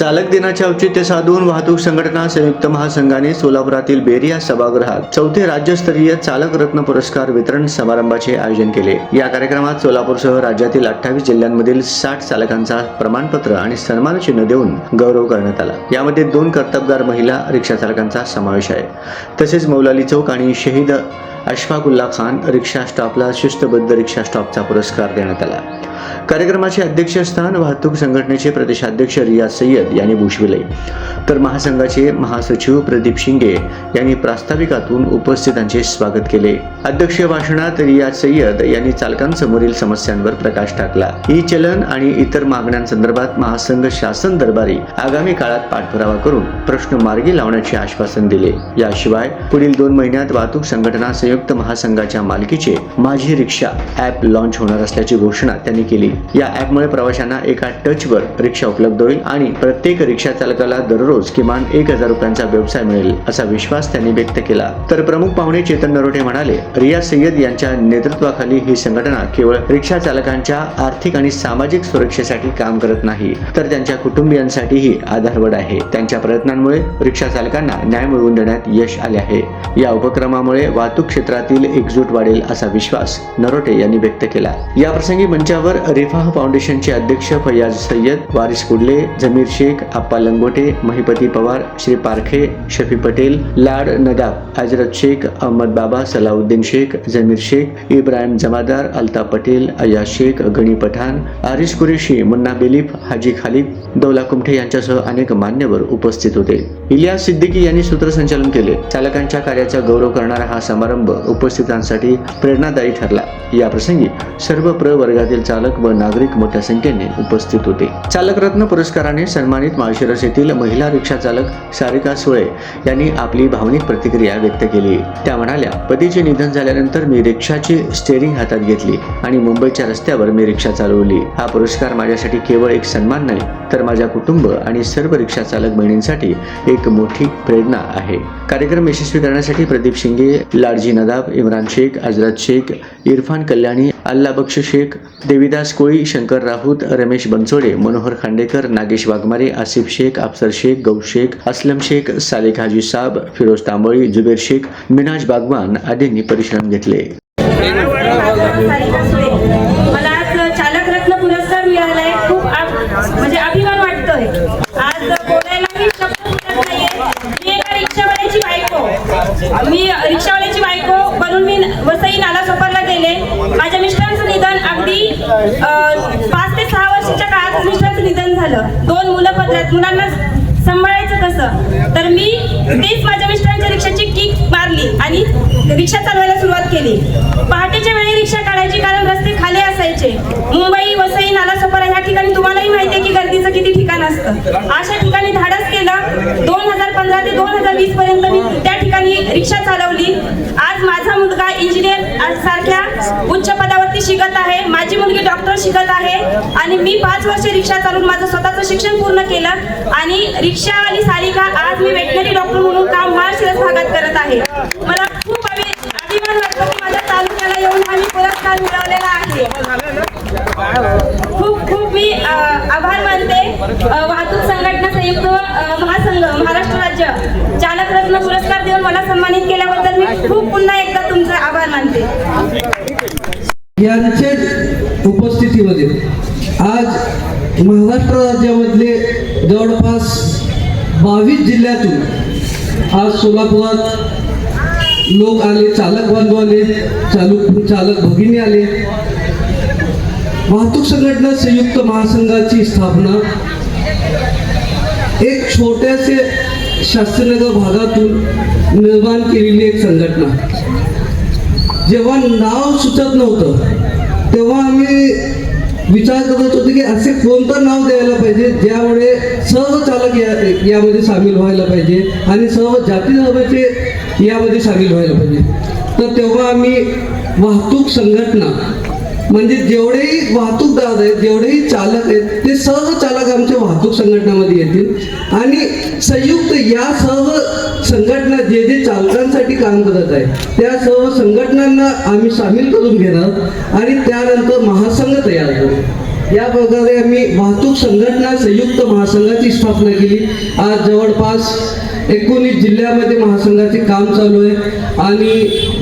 चालक दिनाचे औचित्य साधून वाहतूक संघटना संयुक्त महासंघाने सोलापुरातील बेरिया सभागृहात चौथे राज्यस्तरीय चालक रत्न पुरस्कार वितरण समारंभाचे आयोजन केले. या कार्यक्रमात सोलापूरसह राज्यातील अठ्ठावीस जिल्ह्यांमधील साठ चालकांचा प्रमाणपत्र आणि सन्मान चिन्ह देऊन गौरव करण्यात आला. यामध्ये दोन कर्तबगार महिला रिक्षा चालकांचा समावेश आहे. तसेच मौलाली चौक आणि शहीद अशफाकुल्ला खान रिक्षा स्टॉपला शिस्तबद्ध रिक्षा स्टॉपचा पुरस्कार देण्यात आला. कार्यक्रमाचे अध्यक्षस्थान वाहतूक संघटनेचे प्रदेशाध्यक्ष रियाज सय्यद यांनी भूषविले. तर महासंघाचे महासचिव प्रदीप शिंगे यांनी प्रास्ताविकातून उपस्थितांचे स्वागत केले. अध्यक्षीय भाषणात रियाज सय्यद यांनी चालकांसमोरील समस्यांवर प्रकाश टाकला. ई चलन आणि इतर मागण्यांसंदर्भात महासंघ शासन दरबारी आगामी काळात पाठपुरावा करून प्रश्न मार्गी लावण्याचे आश्वासन दिले. याशिवाय पुढील दोन महिन्यात वाहतूक संघटना संयुक्त महासंघाच्या मालकीचे माझी रिक्षा ॲप लॉन्च होणार असल्याची घोषणा त्यांनी केली. या ॲपमुळे प्रवाशांना एका टचवर रिक्षा उपलब्ध होईल आणि प्रत्येक रिक्षा चालकाला दररोज किमान एक हजार रुपयांचा व्यवसाय मिळेल असा विश्वास त्यांनी व्यक्त केला. तर प्रमुख पाहुणे चेतन नरोटे म्हणाले रिया सय्यद यांच्या नेतृत्वाखाली ही संघटना केवळ रिक्षा चालकांच्या आर्थिक आणि सामाजिक सुरक्षेसाठी काम करत नाही तर त्यांच्या कुटुंबियांसाठीही आधारवड आहे. त्यांच्या प्रयत्नांमुळे रिक्षा चालकांना न्याय मिळवून देण्यात यश आले आहे. या उपक्रमामुळे वाहतूक क्षेत्रातील एकजूट वाढेल असा विश्वास नरोटे यांनी व्यक्त केला. या प्रसंगी मंचावर रिफाह फाउंडेशनचे अध्यक्ष फैयाज सय्यद वारिस कुडले जमीर शेख आप्पा लंगोटे महिपती पवार श्री पारखे शफी पटेल लाड नदाब हजरत शेख अहमद बाबा सलाउद्दीन शेख जमीर शेख इब्राहिम जमादार अल्ताफ पटेल अय्या शेख गणी पठाण आरिस कुरेशी मुन्ना बेलीफ हाजी खालिद दौला कुमठे यांच्यासह अनेक मान्यवर उपस्थित होते. इलियास सिद्दीकी यांनी सूत्रसंचालन केले. चालकांच्या कार्याचा गौरव करणारा हा समारंभ उपस्थितांसाठी प्रेरणादायी ठरला. या प्रसंगी सर्व प्रवर्गातील चालक व नागरिक मोठ्या संख्येने उपस्थित होते. चालकरत्न पुरस्काराने सन्मानित माळशिरस येथील महिला रिक्षा चालक सारिका सुळे यांनी आपली भावनिक प्रतिक्रिया व्यक्त केली. त्या म्हणाल्या पतीचे निधन झाल्यानंतर मी रिक्षाची स्टेअरिंग हातात घेतली आणि मुंबईच्या रस्त्यावर मी रिक्षा चालवली. हा पुरस्कार माझ्यासाठी केवळ एक सन्मान नाही तर माझ्या कुटुंब आणि सर्व रिक्षा चालक बहिणींसाठी एक मोठी प्रेरणा आहे. कार्यक्रम यशस्वी करण्यासाठी प्रदीप शिंगे लाडजी नदाब इम्रान शेख अजरत शेख इरफान कल्याणी अल्ला बक्ष शेख देविदास कोळी शंकर राऊत रमेश बनसोडे मनोहर खांडेकर नागेश वाघमारे आसिफ शेख अफसर शेख गौ शेख असलम शेख सालेख हाजी साब फिरोज तांबळी जुबेर शेख मिनाज बागवान आदींनी परिश्रम घेतले. मला आज चालक रत्न पुरस्कार मिळालाय. खूप म्हणजे अभिमान वाटतोय. आज बोलायला मी शब्द नाहीये मी एका रिक्षावाल्याची बायको मी रिक्षावाल्याची बायको बनून मी वसई नाला सोपरला गेले. माझ्या मिस्टरांचं निधन अगदी पाच ते सहा वर्षाच्या काळात मिस्टरांचं निधन झालं. दोन मुलं पत्रात मुलांना सांभाळायचं कसं? तर मी तेच माझ्या मिस्टरांच्या रिक्षाची किक मारली आणि रिक्षा चालवायला सुरुवात केली. पहाटेच्या वेळी रिक्षा काढायची कारण रस्ते खाली असायचे. मुंबई वसई नालासोपारा ह्या ठिकाणी तुम्हालाही माहिती आहे की असतं अशा ठिकाणी धाडस केलं. दोन हजार पंधरा ते दोन हजार वीस पर्यंत मी त्या ठिकाणी रिक्षा चालवली. आज माझा मुलगा इंजिनियर सारख्या उच्च पदावरती शिकत आहे. माझी मुलगी डॉक्टर शिकत आहे. आणि मी पाच वर्ष रिक्षा चालवून माझं स्वतःचं शिक्षण पूर्ण केलं. आणि रिक्षा आणि सारिका आज मी वेटनरी डॉक्टर म्हणून काम महाशिरस भागात करत आहे. मला खूप अभिमान वाटतो की माझ्या तालुक्याला येऊन आम्ही पुरस्कार मिळवलेला आहे. मी आभार मानते. वाहतूक संघटना संयुक्त महासंघ महाराष्ट्र राज्य चालक रत्न पुरस्कार देऊन मला सन्मानित केल्याबद्दल मी खूप पुन्हा एकदा तुमचा आभार मानते. यांचे उपस्थितीमध्ये आज महाराष्ट्र राज्यामधले जवळपास बावीस जिल्ह्यातून आज सोलापुरात लोक आले चालक बांधव आले चालू चालक भगिनी आले वाहतूक संघटना संयुक्त महासंघाची स्थापना. एक छोट्याशे शास्त्रनगर भागातून निर्माण केलेली एक संघटना. जेव्हा नाव सुचत नव्हतं तेव्हा आम्ही विचार करत होतो की असे कोणतं नाव द्यायला पाहिजे ज्यामुळे सर्व चालक या यामध्ये सामील व्हायला पाहिजे आणि सर्व जाती धर्माचे यामध्ये सामील व्हायला पाहिजे. तर तेव्हा आम्ही वाहतूक संघटना म्हणजे जेवढेही वाहतूकदार आहेत जेवढेही चालक आहेत ते सर्व चालक आमच्या वाहतूक संघटनामध्ये येतील. आणि संयुक्त या सर्व संघटना जे जे चालकांसाठी काम करत आहे त्या सर्व संघटनांना आम्ही सामील करून घेणार आणि त्यानंतर महासंघ तयार करू. या प्रकारे आम्ही वाहतूक संघटना संयुक्त महासंघाची स्थापना केली. आज जवळपास एकोणीस जिल्ह्यामध्ये महासंघाचे काम चालू आहे. आणि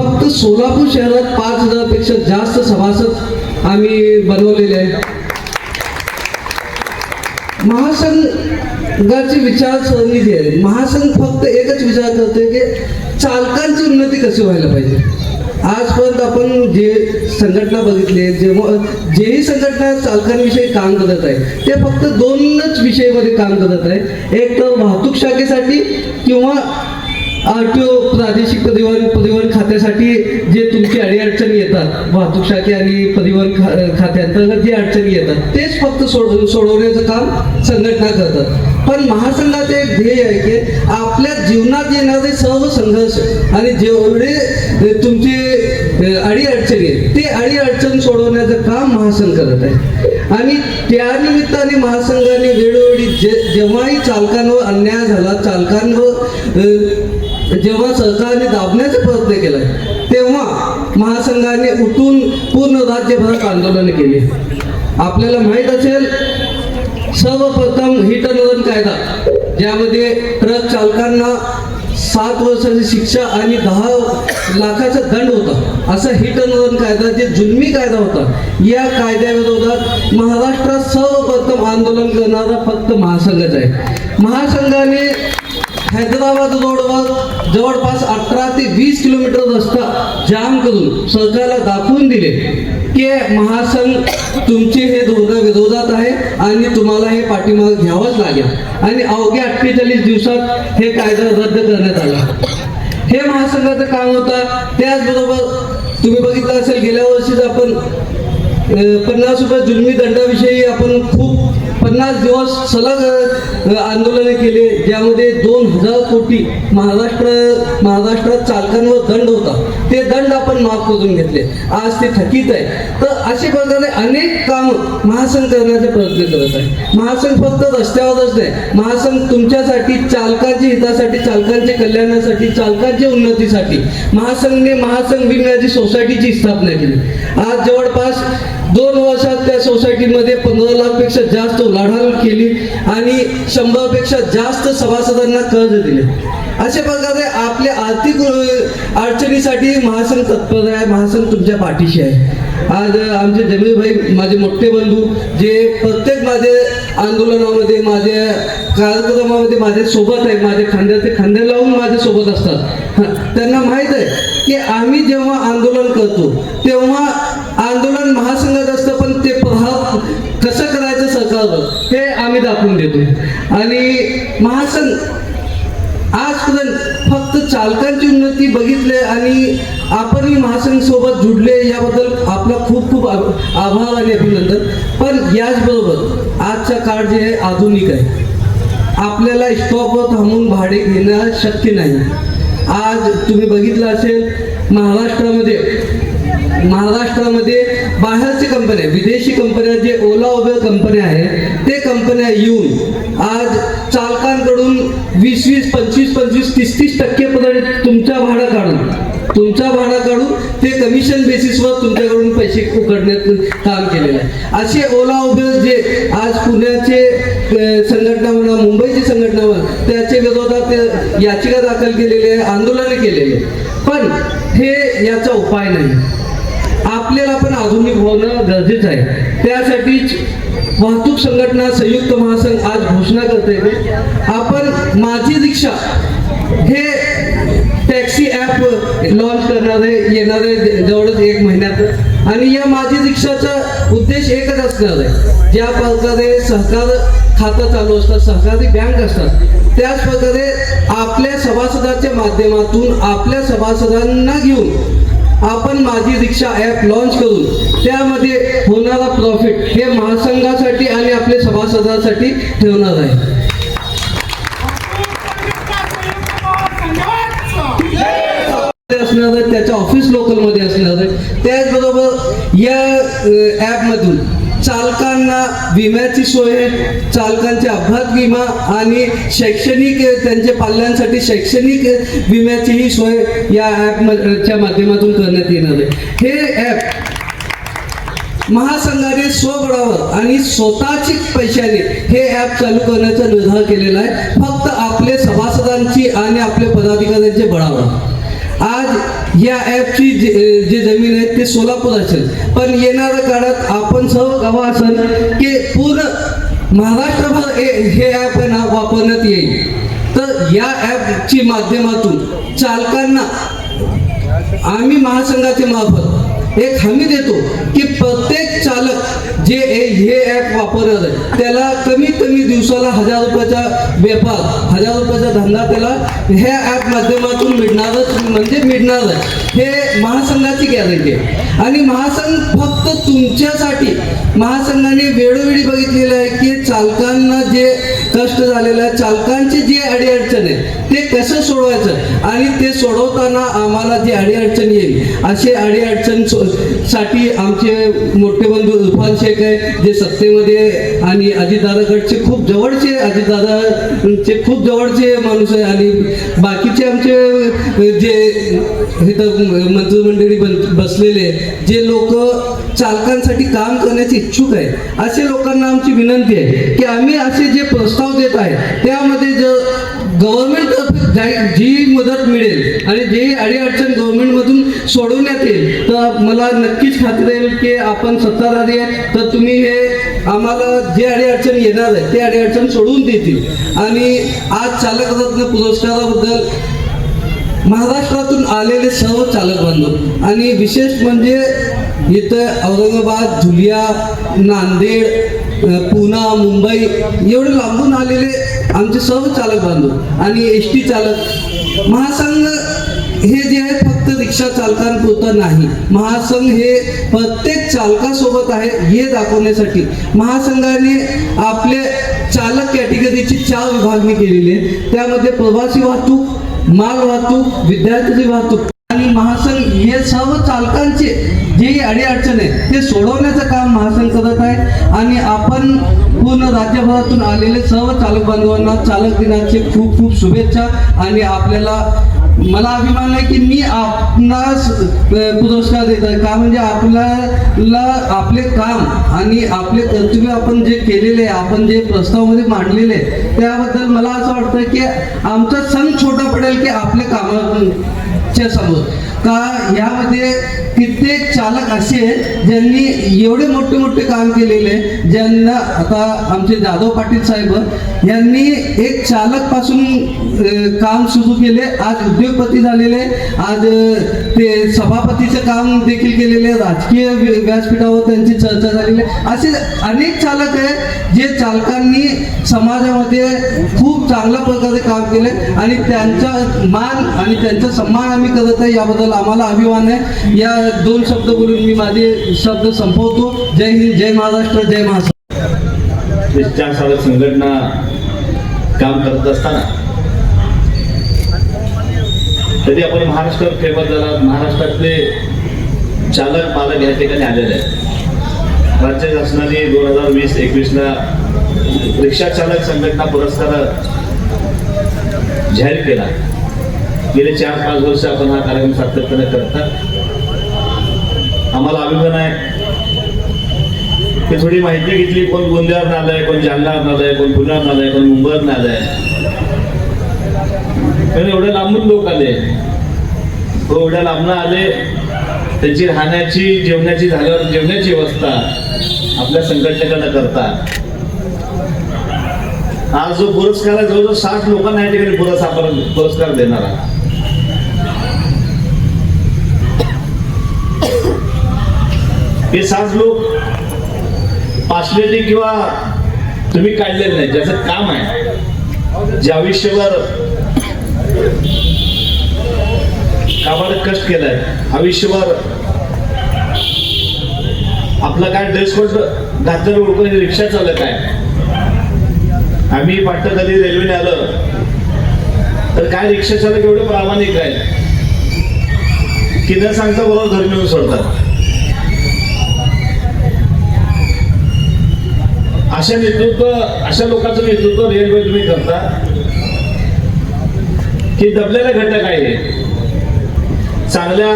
फक्त सोलापूर शहरात पाच हजारपेक्षा जास्त सभासद आम्ही बनवलेले आहे महासंघाची विचारसरणी जी आहे. महासंघ फक्त एकच विचार करते की चालकांची उन्नती कशी व्हायला पाहिजे. आजपर्यंत आपण जे संघटना बघितले जेव्हा जेही संघटना चालकांविषयी काम करत आहे ते फक्त दोनच विषयामध्ये काम करत आहे. एक तर वाहतूक शाखेसाठी किंवा आर टी ओ प्रादेशिक परिवहन परिवहन खात्यासाठी जे तुमची अडीअडचणी येतात वाहतूक शाखे आणि परिवहन खात्यांतर्गत जे अडचणी येतात तेच फक्त सोड सोडवण्याचं काम संघटना करतात. पण महासंघाचे एक ध्येय आहे की आपल्या जीवनात येणारे सर्व संघर्ष आणि जेवढे तुमचे अडीअडचणी आहेत ते अडीअडचण सोडवण्याचं काम महासंघ करत आहे. आणि त्यानिमित्ताने महासंघाने वेळोवेळी जे जेव्हाही चालकांवर अन्याय झाला चालकांवर जेव्हा सरकारने दाबण्याचा प्रयत्न केला तेव्हा महासंघाने उठून पूर्ण राज्यभरात आंदोलन केले. आपल्याला माहीत असेल सर्वप्रथम हिट अँड रन कायदा ज्यामध्ये ट्रक चालकांना सात वर्षाची शिक्षा आणि दहा लाखाचा दंड होता. असा हिट अँड रन कायदा जे जुलमी कायदा होता या कायद्याविरोधात महाराष्ट्रात सर्वप्रथम आंदोलन करणारा फक्त महासंघच आहे. महासंघाने हैदराबाद रोडवर जवळपास अठरा ते वीस किलोमीटर रस्ता जाम करून सरकारला दाखवून दिले की महासंघ तुमचे हे धोरण विरोधात आहे आणि तुम्हाला हे पाठिंबा घ्यावंच लागेल. आणि अवघ्या अठ्ठेचाळीस दिवसात हे कायदा रद्द करण्यात आला. हे महासंघाचं काम होता. त्याचबरोबर तुम्ही बघितलं असेल गेल्या वर्षीच आपण पन्नास रुपये जुलमी दंडाविषयी आपण खूप पन्नास दिवस सलग आंदोलन आंदोलने केले ज्यामध्ये दोन हजार कोटी महाराष्ट्र महाराष्ट्रात चालकांवर दंड होता. ते दंड आपण माफ करून घेतले. आज ते थकीत आहे. तर अशा प्रकारे अनेक काम महासंघ करण्याचा प्रयत्न करत आहे महासंघ फक्त रस्त्यावरच नाही. महासंघ तुमच्यासाठी चालकांच्या हितासाठी चालकांच्या कल्याणासाठी चालकांच्या उन्नतीसाठी महासंघने महासंघ विम्याची सोसायटीची स्थापना केली. आज जवळपास दोन वर्षात त्या सोसायटीमध्ये पंधरा लाखपेक्षा जास्त उलाढाल केली आणि शंभरपेक्षा जास्त सभासदांना कर्ज दिले. अशा प्रकारे आपल्या आर्थिक अडचणीसाठी महासंघ तत्पर आहे महासंघ तुमच्या पाठीशी आहे. आज आमचे जमीर भाई माझे मोठे बंधू जे प्रत्येक माझे आंदोलनामध्ये माझ्या कार्यक्रमामध्ये माझ्या सोबत आहे माझ्या खांद्याचे खांदे लावून माझ्या सोबत असतात त्यांना माहीत आहे की आम्ही जेव्हा आंदोलन करतो तेव्हा आंदोलन महासंघात असतं पण ते प्रभाव कसं करायचं सरकारवर हे आम्ही दाखवून देतो. आणि महासंघ आजपर्यंत फक्त चालकांची उन्नती बघितले आणि आपणही महासंघ सोबत जुडले याबद्दल आपला खूप खूप आभ- आभार आणि अभिनंदन. पण याचबरोबर आजचा काळ जे आहे आधुनिक आहे. आपल्याला स्टॉपवर थांबून भाडे घेणं शक्य नाही. आज तुम्ही बघितलं असेल महाराष्ट्रामध्ये महाराष्ट्रामध्ये बाहेरचे कंपन्या विदेशी कंपन्या जे ओला उबेर कंपन्या आहेत ते कंपन्या येऊन आज चालकांकडून वीस वीस पंचवीस पंचवीस तीस तीस टक्केपर्यंत तुमचा भाडा काढून तुमचा भाडा काढून ते कमिशन बेसिसवर तुमच्याकडून पैसे उकडण्यात काम केलेलं आहे. असे ओला उबेर जे आज पुण्याचे संघटना म्हणा मुंबईची संघटना म्हणा त्याच्या विरोधात याचिका दाखल केलेली आहे आंदोलन केलेले पण हे याचा उपाय नाही. आपल्याला पण आधुनिक होणं गरजेचं आहे. त्यासाठीच वाहतूक संघटना संयुक्त महासंघ आज घोषणा करते आपण माझी रिक्षा हे टॅक्सी ॲप लॉन्च करणार आहे येणार आहे जवळच एक महिन्यात आणि या माझी रिक्षाचा उद्देश एकच असणार आहे. ज्या प्रकारे सहकार खातं चालू असतात सहकारी बँक असतात त्याच प्रकारे आपल्या सभासदाच्या माध्यमातून आपल्या सभासदांना घेऊन आपण माझी रिक्षा ॲप लॉन्च करून त्यामध्ये होणारा प्रॉफिट हे महासंघासाठी आणि आपल्या सभासदांसाठी ठेवणार आहे. असणार आहे त्याच्या ऑफिस लोकलमध्ये असणार आहे. या ॲपमधून चालकांना विम्याची सोय आहे चालकांचे अपघात विमा आणि शैक्षणिक त्यांच्या पाल्यांसाठी शैक्षणिक विम्याचीही सोय या ॲपच्या माध्यमातून करण्यात येणार आहे. हे ॲप महासंघाने स्वबळावर आणि स्वतःची पैशाने हे ॲप चालू करण्याचा निर्धार केलेला आहे. फक्त आपले सभासदांची आणि आपल्या पदाधिकाऱ्यांचे बळावर. आज या ॲपची जे जे जमीन आहे ते सोलापूर असेल. पण येणाऱ्या काळात आपण सर्व गावं असेल की पूर्ण महाराष्ट्रभर हे हे ॲप आहे ना वापरण्यात येईल. तर या ॲपची माध्यमातून चालकांना आम्ही महासंघाचे मार्फत एक हमी देतो की प्रत्येक चालक जे हे- हे ॲप वापरणार आहे त्याला कमीत कमी दिवसाला हजार रुपयाचा व्यापार हजार रुपयाचा धंदा त्याला ह्या ॲप माध्यमातून मिळणारच म्हणजे मिळणार आहे. हे महासंघाची गॅरंटी आहे. आणि महासंघ फक्त तुमच्यासाठी महासंघाने वेळोवेळी बघितलेलं आहे की चालकांना जे कष्ट झालेलं आहे चालकांची जी अडीअडचण आहे ते कसं सोडवायचं? आणि ते सोडवताना आम्हाला जी अडीअडचण येईल असे अडीअडचण सो- साठी आमचे मोठे बंधू उफान शेख आहे जे सत्तेमध्ये आणि अजितदादाकडचे खूप जवळचे अजितदादाचे खूप जवळचे माणूस आहे आणि बाकीचे आमचे जे इथं मंत्रिमंडळी बन- बसलेले जे लोक चालकांसाठी काम करण्याचे इच्छुक आहे असे लोकांना आमची विनंती आहे की आम्ही असे जे प्रस्ताव देत आहे. त्यामध्ये जर गव्हर्नमेंट जी मदत मिळेल आणि जे अडीअडचण गव्हर्नमेंटमधून सोडवण्यात येईल तर मला नक्कीच खात्री येईल की आपण सत्ताधारी आहे तर तुम्ही हे आम्हाला जे अडीअडचण येणार आहे ते अडीअडचण सोडवून देतील. आणि आज चालक रत्न पुरस्काराबद्दल महाराष्ट्रातून आलेले सर्व चालक बांधव आणि विशेष म्हणजे इथं औरंगाबाद झुलिया नांदेड पुणा मुंबई एवढे लांबून आलेले आमचे सर्व चालक बांधव आणि एस टी चालक. महासंघ हे जे आहे फक्त रिक्षा चालकांपुरतं नाही. महासंघ हे प्रत्येक चालकासोबत आहे हे दाखवण्यासाठी. महासंघाने आपले चालक कॅटेगरीची चार विभागणी केलेली आहे त्यामध्ये प्रवासी वाहतूक माल वाहतूक विद्यार्थी वाहतूक आणि महासंघ हे सर्व चालकांचे ही अडीअडचण आहे ते सोडवण्याचं काम महासंघ करत आहे. आणि आपण पूर्ण राज्यभरातून आलेले सर्व चालक बांधवांना चालक दिनाचे खूप खूप शुभेच्छा. आणि आपल्याला मला अभिमान आहे की मी आपणास पुरस्कार देत आहे. का म्हणजे आपल्याला आपले काम आणि आपले कर्तव्य आपण जे केलेले आहे आपण जे प्रस्तावामध्ये मांडलेले आहे त्याबद्दल मला असं वाटतं की आमचा संघ छोटा पडेल की आपले कामाच्या समोर. का यामध्ये कित्येक चालक असे आहेत ज्यांनी एवढे मोठे मोठे काम केलेले आहे, ज्यांना आता आमचे जाधव पाटील साहेब यांनी एक चालकपासून काम सुरू केले. आज उद्योगपती झालेले आज ते सभापतीचं काम देखील केलेले राजकीय व्यासपीठावर त्यांची चर्चा झालेली आहे. असे अनेक चालक आहे जे चालकांनी समाजामध्ये खूप चांगल्या प्रकारे काम केले आणि त्यांचा मान आणि त्यांचा सन्मान आम्ही करत आहे याबद्दल आम्हाला अभिमान आहे. या दोन शब्द बोलून मी माझे शब्द संपवतो. जय हिंद जय महाराष्ट्र जय महाराष्ट्र. साधक संघटना काम करत असताना कधी आपण महाराष्ट्रात फेमस झाला महाराष्ट्रातले चालक मालक या ठिकाणी आलेले आहेत. राज्य शासनाने दोन हजार वीस एकवीसला रिक्षा चालक संघटना पुरस्कार जाहीर केला. गेले चार पाच वर्ष आपण हा कार्यक्रम सातत्याने करतात. आम्हाला अभिमान आहे. ते थोडी माहिती घेतली कोण गोंदियावर आलंय कोण जालनावर आलंय कोण पुण्यावर आलंय कोण मुंबईवर आलंय. कारण एवढ्या लांबून लोक आले. तो एवढ्या लांबून आले. त्याची राहण्याची जेवणाची झाल्यावर जेवण्याची व्यवस्था आपल्या संघटनेकडनं करतात आज जो पुरस्कार आहे जवळजवळ साठ लोकांना या ठिकाणी पुरस्कार पुरस्कार देणार आहे हे सात लोक पासलेले किंवा तुम्ही काढलेले नाही ज्याचं काम आहे. जे आयुष्यभर कामाला कष्ट केलाय. आयुष्यभर आपला काय ड्रेस कोड घातलं ओळखून रिक्षा चालक आहे आम्ही पाटलं कधी रेल्वेने आलं. तर काय रिक्षा चालक एवढे प्रामाणिक आहे की न सांगता बरोबर घरी नेऊन सोडतात. अशा नेतृत्व अशा लोकांचं नेतृत्व रेल्वे तुम्ही करता. हे दबलेला घटक आहे चांगल्या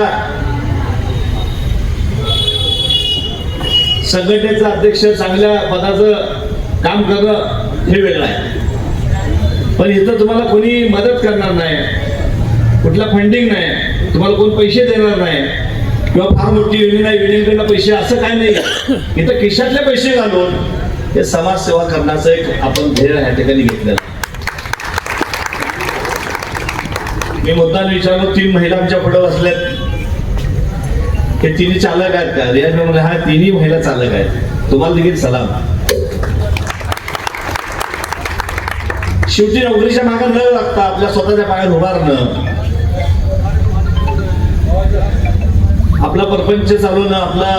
संघटनेचा अध्यक्ष चांगल्या पदाचं काम करणं हे वेगळं आहे. पण इथं तुम्हाला कोणी मदत करणार नाही. कुठला फंडिंग नाही. तुम्हाला कोण पैसे देणार नाही. किंवा फार मोठी युनियन आहे युनियनकडनं पैसे असं काय नाही. इथं खिशातले पैसे घालून हे समाजसेवा करण्याचं एक आपण ध्येय या ठिकाणी घेतलेलं आहे. मी मुद्दाम विचारलो तीन महिला आमच्या पुढे बसल्यात. हे तिन्ही चालक आहेत का? रियाज म्हणजे हा तिन्ही महिला चालक आहेत. तुम्हाला देखील सलाम. शेवटी नोकरीच्या मागे न लागता आपल्या स्वतःच्या पायात उभारणं. आपला परपंच चालवणं आपला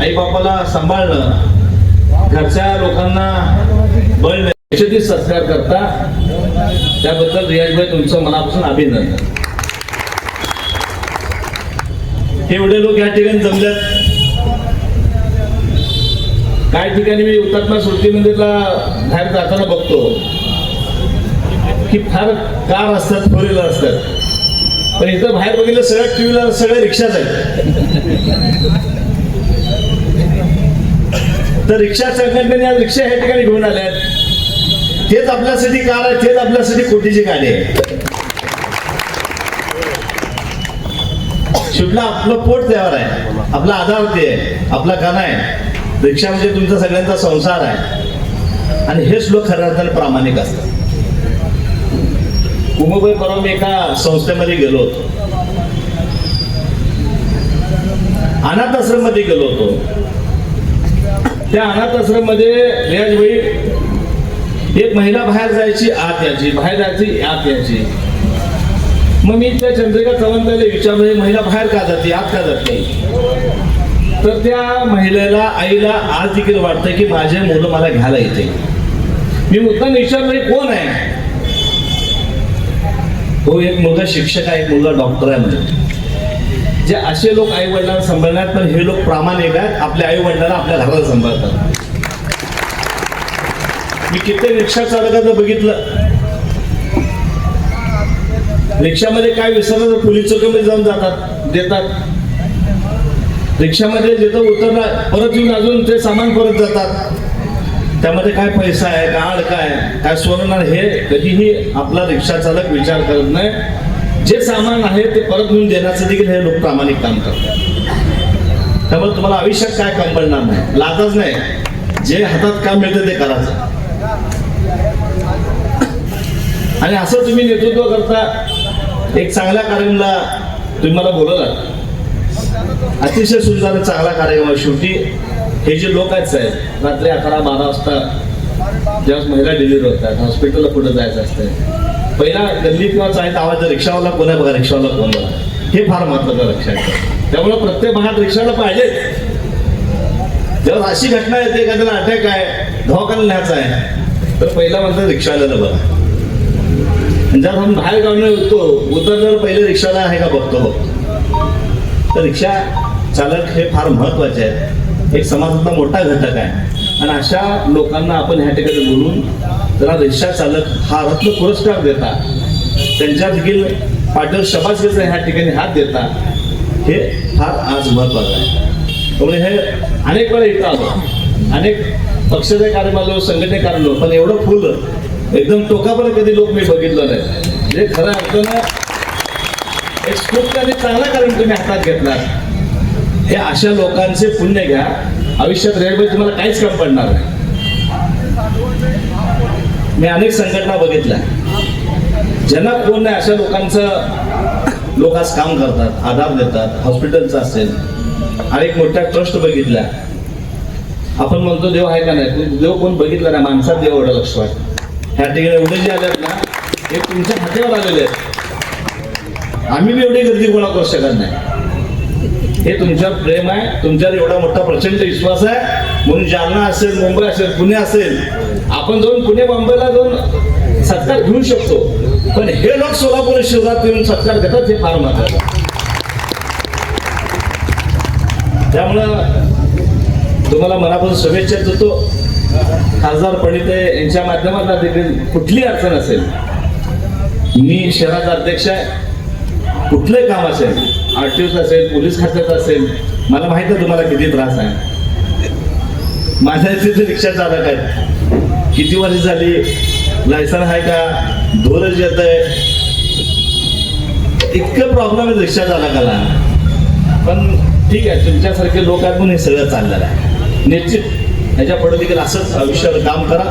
आई बापाला सांभाळणं घरच्या लोकांना बळ यशस्वी सत्कार करता त्याबद्दल रियाजभाई तुमचं मनापासून अभिनंदन. हे एवढे लोक या ठिकाणी जमल्यात. काही ठिकाणी मी हुतात्मा स्मृती मंदिरला बाहेर जाताना बघतो. की फार कार असतात फोर व्हीलर असतात. पण इथं बाहेर बघितलं सगळ्या टू व्हीलर सगळ्या रिक्षाच आहेत. तर रिक्षा संघटनेने आज रिक्षा ह्या ठिकाणी घेऊन आल्यात. तेच आपल्यासाठी कार आहे तेच आपल्यासाठी कोटीची गाडी आहे. शेवटला आपलं पोट त्यावर आहे. आपला आधार ते आहे आपला कणा आहे. रिक्षा म्हणजे तुमचा सगळ्यांचा संसार आहे. आणि हेच लोक खऱ्या अर्थाने प्रामाणिक असतात कुमुबाई परवा मी एका संस्थेमध्ये गेलो होतो. अनाथ आश्रममध्ये गेलो होतो. त्या अनाथ आश्रममध्ये रियाजबाई एक महिला बाहेर जायची आत यायची. बाहेर जायची आत यायची. मग मी त्या चंद्रिका चव्हाणला विचारलं "ही महिला बाहेर का जाते? आत का जाते? तर त्या महिलेला आईला आज देखील वाटतं की माझे मुलं मला घ्यायला येते. मी मुद्दा विचारलं कोण आहे? हो एक मुलगा शिक्षक आहे एक मुलगा डॉक्टर आहे म्हणजे जे असे लोक आई वडिलांना सांभाळणार पण हे लोक प्रामाणिक आहेत आपल्या आई वडिलांना आपल्या घराला सांभाळतात. मी कित्येक रिक्षा चालकाचं बघितलं. रिक्षामध्ये काय विसरलं तर पोलीस चौकीमध्ये जाऊन जातात देतात. रिक्षामध्ये जिथं उतरला परत येऊन अजून ते सामान परत जातात. त्यामध्ये काय पैसा आहे का आड काय काय सोनं हे कधीही आपला रिक्षा चालक विचार करत नाही. जे सामान आहे ते परत घेऊन देण्याचं देखील हे लोक प्रामाणिक काम करतात. त्यामुळे तुम्हाला आयुष्यात काय काम पडणार नाही लाजच नाही. जे हातात काम मिळतं ते करायचं आणि असं तुम्ही नेतृत्व करता एक चांगल्या कार्यक्रमाला तुम्ही मला बोलवला अतिशय सुंदर चांगला कार्यक्रम आहे. शेवटी हे जे लोक आहेत साहेब रात्री अकरा बारा वाजता ज्यावेळेस महिला डिलिव्हरी होतात हॉस्पिटलला कुठं जायचं असतं पहिला गल्ली किंवा चालत आवाज रिक्षावाला कोण आहे बघा रिक्षावाला कोण बघा. हे फार महत्वाचं लक्षात त्यामुळे प्रत्येक भागात रिक्षाला पाहिजे. जेव्हा अशी घटना येते एखाद्याला अटॅक आहे दवाखान्याला न्यायचा आहे तर पहिला म्हणतात रिक्षावाल्याला बघा. जर आपण बाहेर गावने उतर उतरल्यावर पहिले रिक्षाला आहे का बघतो बघतो तर रिक्षा चालक हे फार महत्त्वाचे आहेत. एक समाजातला मोठा घटक आहे. आणि अशा लोकांना आपण ह्या ठिकाणी बोलून जरा रिक्षा चालक हा रत्न पुरस्कार देता. त्यांच्या देखील पाठीवर शबासकीचा ह्या ठिकाणी हात देता. हे फार आज महत्वाचं आहे. त्यामुळे हे अनेक वेळा इथं आलो. अनेक पक्षाचे कार्य आलो. संघटने कार्य पण एवढं फुल एकदम टोकापर्यंत कधी लोक मी बघितलं नाही. म्हणजे खरं अर्थानं एक स्फूर्त चांगला कारण तुम्ही हातात घेतला हे अशा लोकांचे पुण्य घ्या. आयुष्यात रेल्वे तुम्हाला काहीच कम पडणार नाही. मी अनेक संघटना बघितल्या. ज्यांना कोण नाही अशा लोकांचं लोक आज काम करतात आधार देतात हॉस्पिटलचं असेल. अनेक मोठ्या ट्रस्ट बघितल्या. आपण म्हणतो देव आहे का नाही? देव कोण बघितला नाही. माणसात देव एवढं लक्ष वाटतं. ह्या ठिकाणी एवढे जे आलेत ना हे तुमच्या हातावर आलेले आहेत. आम्ही बी एवढी गर्दी गोळा करू शकत नाही. हे तुमच्यावर प्रेम आहे तुमच्यावर एवढा मोठा प्रचंड विश्वास आहे. म्हणून जालना असेल मुंबई असेल पुणे असेल आपण जाऊन पुणे मुंबईला जाऊन सत्कार घेऊ शकतो. पण हे लोक सोलापूर शहरात येऊन सत्कार घेतात हे फार महत्वाचं त्यामुळं तुम्हाला मनापासून शुभेच्छा देतो. खासदार पंडिते यांच्या माध्यमातून देखील कुठली अडचण असेल? मी शहराचा अध्यक्ष आहे. कुठलंही काम असेल? आर टी असेल पोलीस खात्याचं असेल. मला माहीत आहे तुम्हाला किती त्रास आहे. माझ्या इथे रिक्षा चालक आहेत किती वर्ष झाली? लायसन आहे का? धोरच येत आहे. इतकं प्रॉब्लेम आहे रिक्षा चालकाला. पण ठीक आहे तुमच्यासारखे लोक आहेत म्हणून हे सगळं चाललेलं आहे. निश्चित. ह्याच्या पुढे देखील असंच आयुष्यावर काम करा.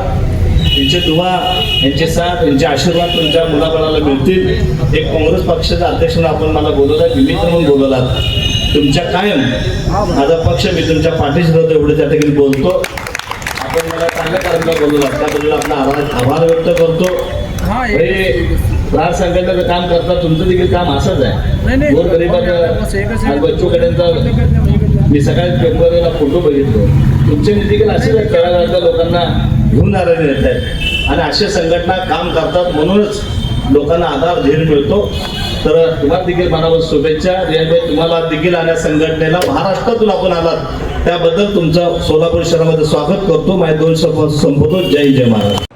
त्यांचे दुवा यांचे साथ यांचे आशीर्वाद तुमच्या मुलाबाळाला मिळतील. एक काँग्रेस पक्षाचा अध्यक्ष म्हणून आपण मला बोलवलात निमित्त म्हणून बोलवलात. तुमच्या कायम माझा पक्ष मी तुमच्या पाठीशी राहतो एवढं त्या ठिकाणी बोलतो. आपण मला चांगल्या कार्यक्रमाला बोलवलात. त्याबद्दल आपला आभार आभार व्यक्त करतो. हे संघटनेचं काम करता तुमचं देखील काम असंच आहे. गोर गरिबाचं आज बच्चू कड्यांचा मी सकाळी पेपरला फोटो बघितलो. तुमचे देखील असे आहेत तळागाळातल्या लोकांना घेऊन आलेले येत आहेत. आणि अशा संघटना काम करतात म्हणूनच लोकांना आधार धीर मिळतो. तर तुम्हाला देखील मनावर शुभेच्छा. रियाभाई तुम्हाला देखील आल्या संघटनेला. महाराष्ट्रातून आपण आलात. त्याबद्दल तुमचं सोलापूर शहरामध्ये स्वागत करतो. माझ्या दोन संपवतो. जय जय महाराज